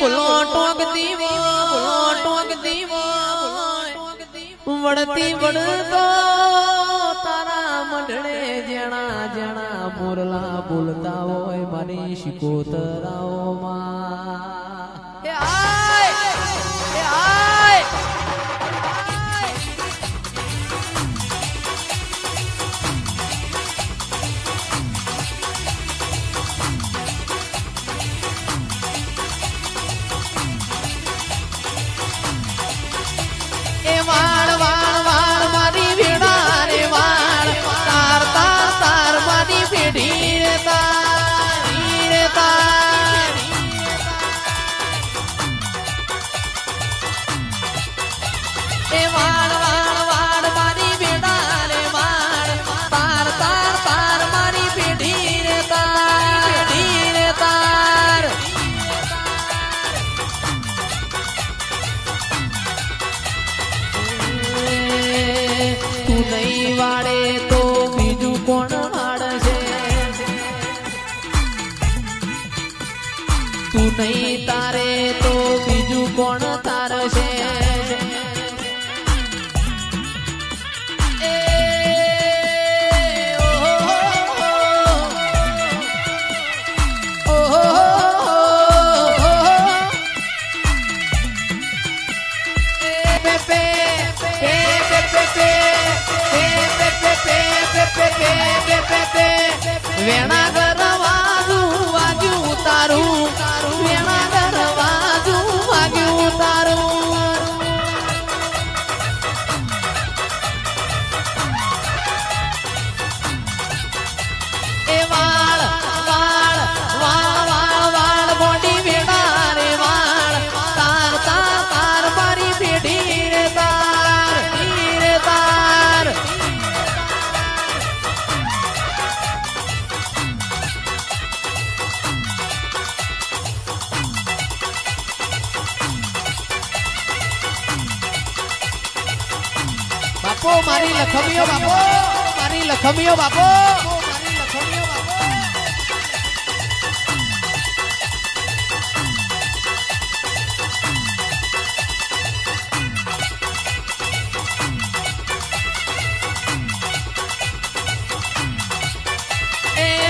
ભૂલો ટોકતી ભૂલો ટોકતી વળતી વળતો તારા મંડળે જણા જણા મોરલા બોલતા હોય, મારી શિકોતરાઓમાં. કરશે વેણા કરવાનું વાજુ તારું તારું papo, Marín la comió papo, Marín la comió papo.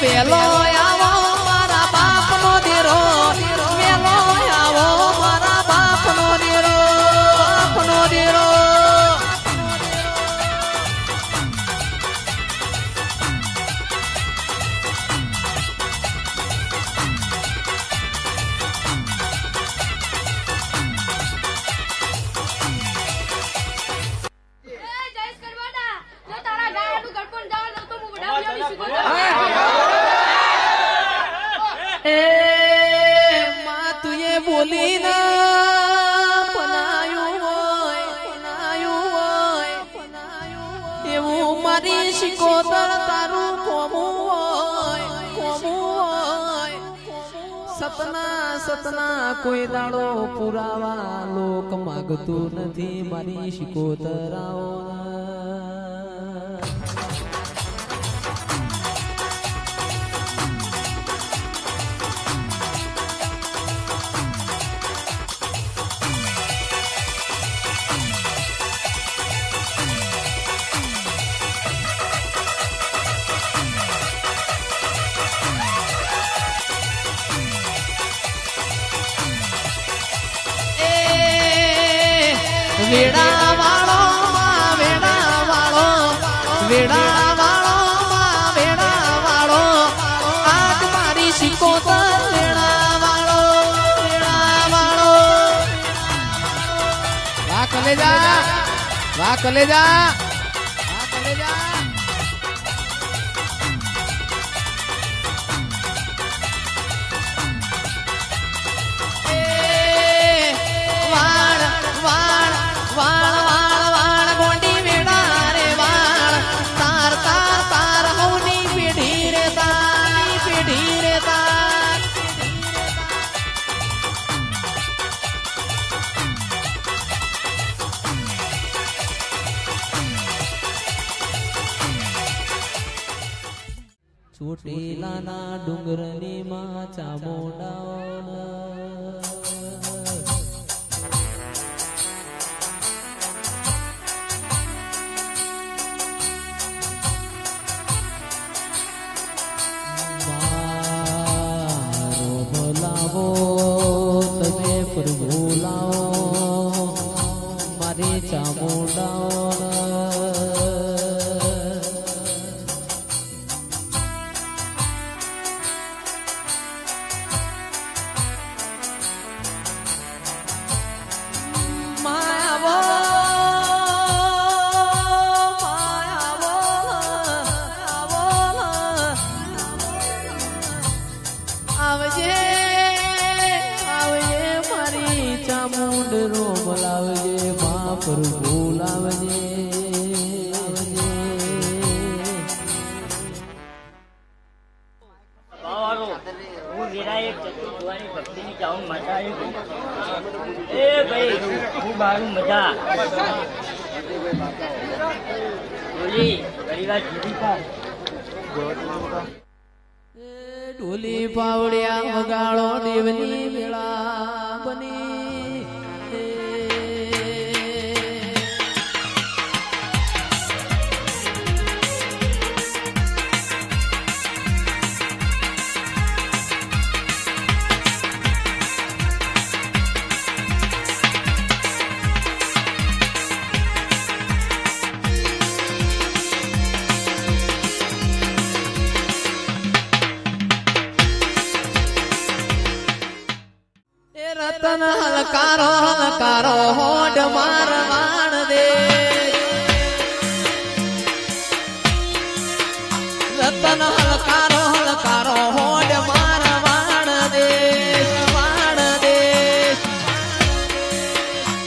Be. Eh, મારી શિકોતર તારું કોમું હોય હોય. સતના સતના કોઈ દાડો પુરાવા લોક માગતું નથી મારી શિકોતરાઓ વેડા વાળો વેડા વાળો વેડા વાળો વેડા વાળો આજ મારી સિકોતર વેડા વાળો વેડા વાળો વાહ કલેજા વાહ કલેજા. ચોટીલાના ડુંગરની માં આવી બોલાવજે ભાઈ હું મારું મજા. બોલી જીવી ઢોલી પાવડિયા વગાડો દેવની રતન હલકારો હલકારો, હોડ માર માણ દે. રતન હલકારો હલકારો, હોડ માર માણ દે માણ દે.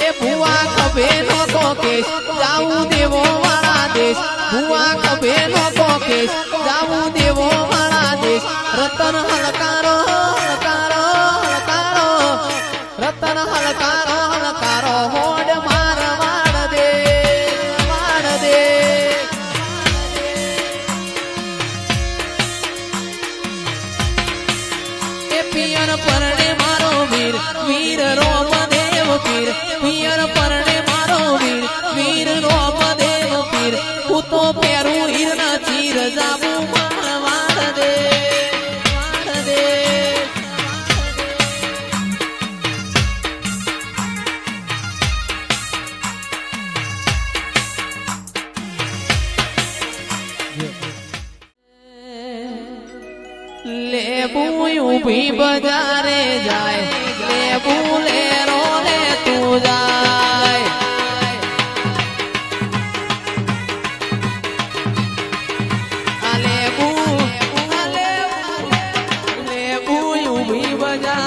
એ ભુવા કભે નો કોકેશ જાવું દેવો મારા દેશ. ભુવા કભે નો કોકેશ જાવું દેવો મારા દેશ. રતન હલકારો બજારે જાય તે લેરો લે તું જાય આ લેબુ આ લેબુ લેબુ ઊભી બજારે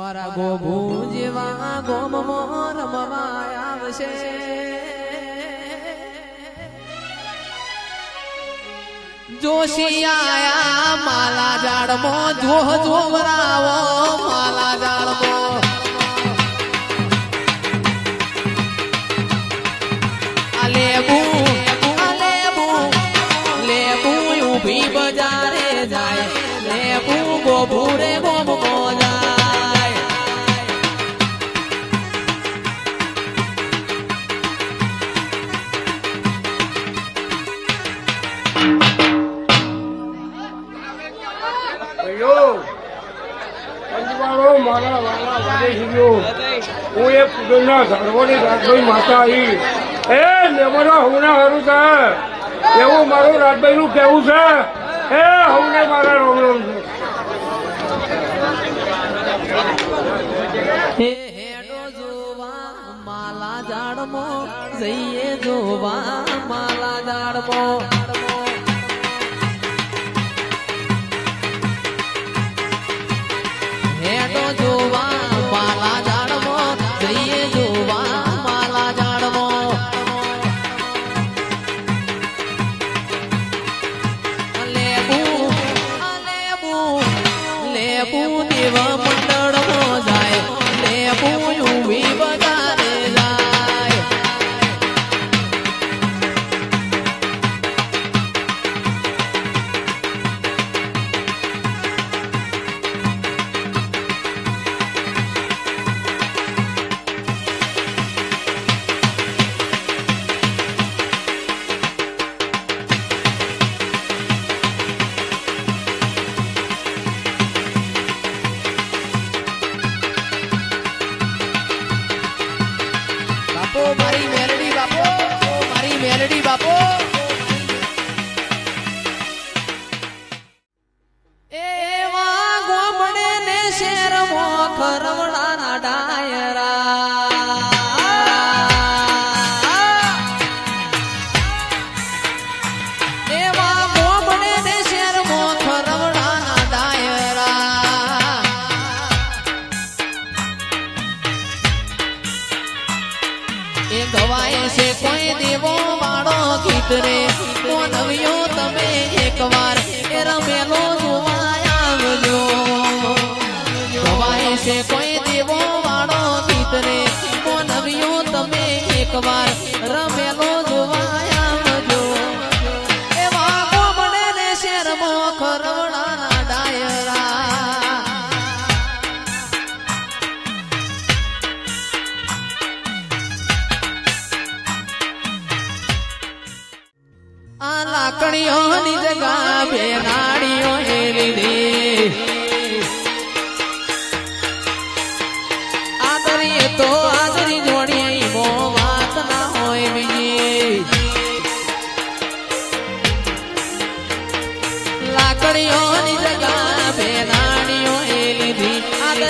મારા ગોભુ જેવા ગોમ રમવા આવશે. જોશી આયા માલા જાડમો જો જોવરાવો માલા જાડમો લેબુ લેબુ લેબુ ઊભી બજારે જાય. લેબુ ગોભુ રે ગોમો એ સર્વોની રાજભાઈ માતા આવી એ લેમડા હુના હારું છે. એવું મારું રાજભાઈ નું કેવું છે. એ હવને મારા રોમ રોમ છે માલા જાડમો જઈએ જોવા, માલા જાડમો મંડળમાં જાય. ને પૂયું બજારે up. ગીત રે તમે એકવાર એ રમેલો જોવા આવજો. ગવાય છે કોઈ દેવો વાળો ગીત રે નવ્યો તમે એકવાર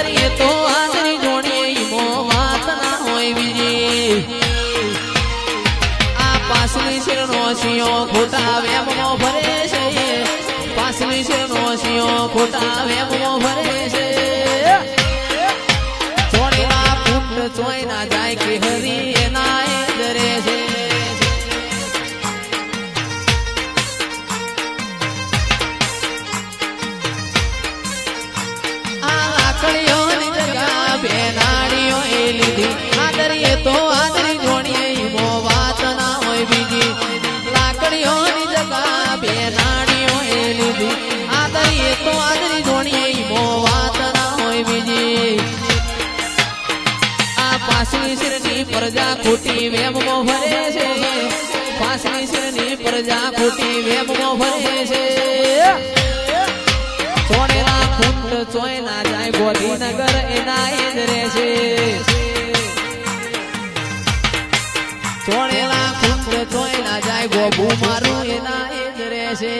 આદરીએ તો આજની જોડે વાત ના હોય બીજી. આ પાસની શેરનો સિંહો ખોટા વેમમાં ભરે છે. પાસની શેરનો સિંહો ખોટા વેમમાં ભરે છે. ચોરીના પુંડ ચોય ના જાય કે હરી એના એ છે. પ્રજા ખોટી વેમમાં ભરે છે. પાસની શિરની પ્રજા ખોટી વેમમાં ભરે છે. સોનેલા કુંડ ચોયના જાય ગોધીનગર, એના એ જ રહેશે સોનેલા કુંડ ચોય ના જાય ગોભુ મારું એના એ જ રહેશે